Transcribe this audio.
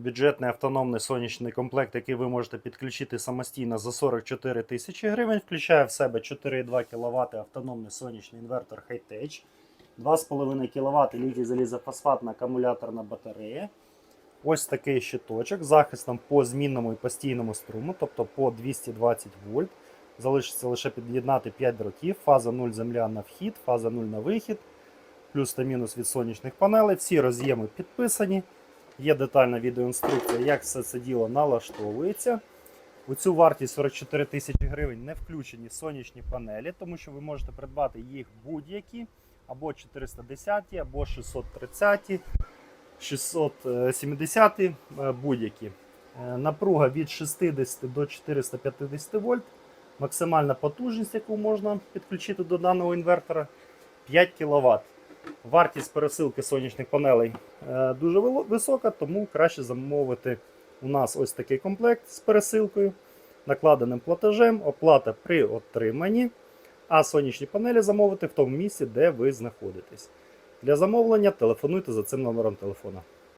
Бюджетний автономний сонячний комплект, який ви можете підключити самостійно за 44 тисячі гривень, включає в себе 4,2 кВт автономний сонячний інвертор Hightech, 2,5 кВт літій залізофосфатна акумуляторна батарея. Ось такий щиточок з захистом по змінному і постійному струму, тобто по 220 вольт. Залишиться лише під'єднати 5 дротів, фаза 0 земля на вхід, фаза 0 на вихід, плюс та мінус від сонячних панелей. Всі роз'єми підписані. Є детальна відеоінструкція, як все це діло налаштовується. У цю вартість 44 тисячі гривень не включені сонячні панелі, тому що ви можете придбати їх будь-які або 410, або 630, 670 е, будь-які. Е, Напруга від 60 до 450 вольт. Максимальна потужність, яку можна підключити до даного інвертора 5 кВт. Вартість пересилки сонячних панелей е, дуже висока, тому краще замовити у нас ось такий комплект з пересилкою, накладеним платежем, оплата при отриманні, а сонячні панелі замовити в тому місці, де ви знаходитесь. Для замовлення телефонуйте за цим номером телефона.